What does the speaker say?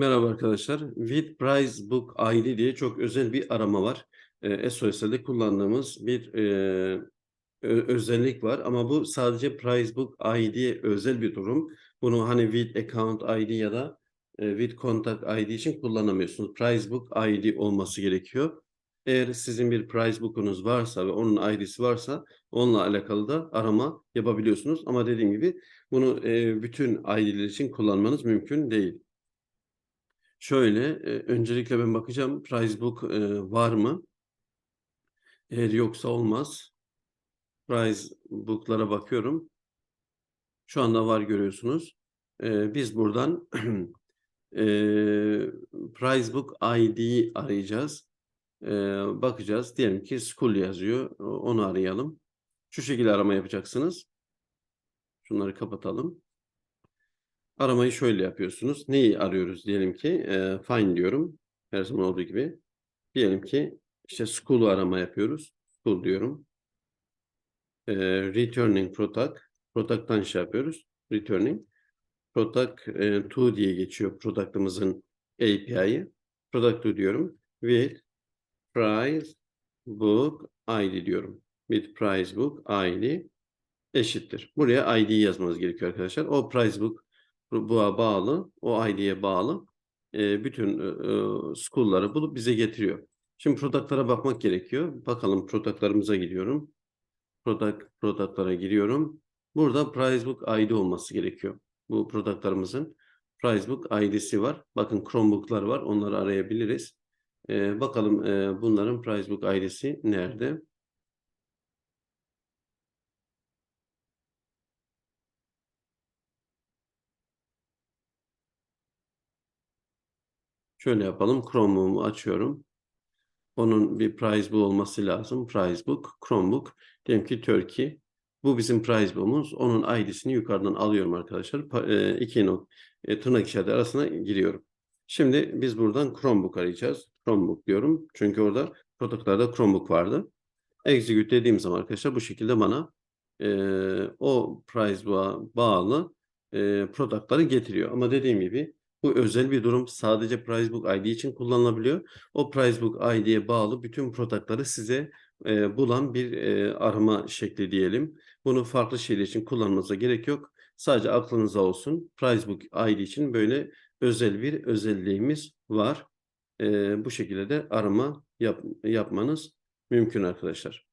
Merhaba arkadaşlar. With Price Book ID diye çok özel bir arama var. Ee, SOS'de kullandığımız bir e, özellik var ama bu sadece Price Book ID özel bir durum. Bunu hani with Account ID ya da e, with Contact ID için kullanamıyorsunuz. Price Book ID olması gerekiyor. Eğer sizin bir Price Book'unuz varsa ve onun ID'si varsa onunla alakalı da arama yapabiliyorsunuz. Ama dediğim gibi bunu e, bütün ID'ler için kullanmanız mümkün değil. Şöyle, e, öncelikle ben bakacağım price book e, var mı? Eğer yoksa olmaz. Price book'lara bakıyorum. Şu anda var görüyorsunuz. E, biz buradan e, price book ID'yi arayacağız. E, bakacağız. Diyelim ki school yazıyor. Onu arayalım. Şu şekilde arama yapacaksınız. Şunları kapatalım. Aramayı şöyle yapıyorsunuz. Neyi arıyoruz diyelim ki e, find diyorum. Her zaman olduğu gibi. Diyelim ki işte school'u arama yapıyoruz. School diyorum. E, returning product. Product'tan şey yapıyoruz. Returning. Product e, to diye geçiyor product'ımızın API'yi. Product to diyorum. With price book ID diyorum. With price book ID eşittir. Buraya ID yazmanız gerekiyor arkadaşlar. O price book bu- buğa bağlı, o ID'ye bağlı e, bütün e, school'ları bulup bize getiriyor. Şimdi product'lara bakmak gerekiyor. Bakalım product'larımıza gidiyorum. Product, product'lara giriyorum. Burada price book ID olması gerekiyor. Bu product'larımızın price book ID'si var. Bakın Chromebook'lar var. Onları arayabiliriz. E, bakalım e, bunların price book ID'si nerede? Şöyle yapalım. Chromebook'umu açıyorum. Onun bir book olması lazım. Book, Chromebook. Diyelim ki Turkey. Bu bizim book'umuz. Onun ID'sini yukarıdan alıyorum arkadaşlar. E, iki nok e, tırnak işareti arasına giriyorum. Şimdi biz buradan Chromebook arayacağız. Chromebook diyorum. Çünkü orada product'larda Chromebook vardı. Execute dediğim zaman arkadaşlar bu şekilde bana e, o book'a bağlı e, product'ları getiriyor. Ama dediğim gibi bu özel bir durum. Sadece Pricebook ID için kullanılabiliyor. O Pricebook ID'ye bağlı bütün product'ları size e, bulan bir e, arama şekli diyelim. Bunu farklı şeyler için kullanmanıza gerek yok. Sadece aklınıza olsun. Pricebook ID için böyle özel bir özelliğimiz var. E, bu şekilde de arama yap- yapmanız mümkün arkadaşlar.